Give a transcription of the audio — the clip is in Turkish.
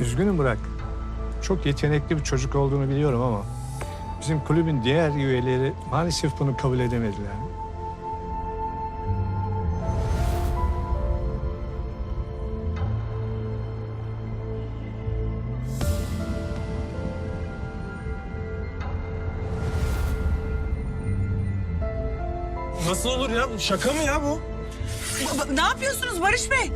Üzgünüm Burak. Çok yetenekli bir çocuk olduğunu biliyorum ama bizim kulübün diğer üyeleri maalesef bunu kabul edemediler. Nasıl olur ya? Şaka mı ya bu? Ba- ba- Ne yapıyorsunuz Barış Bey?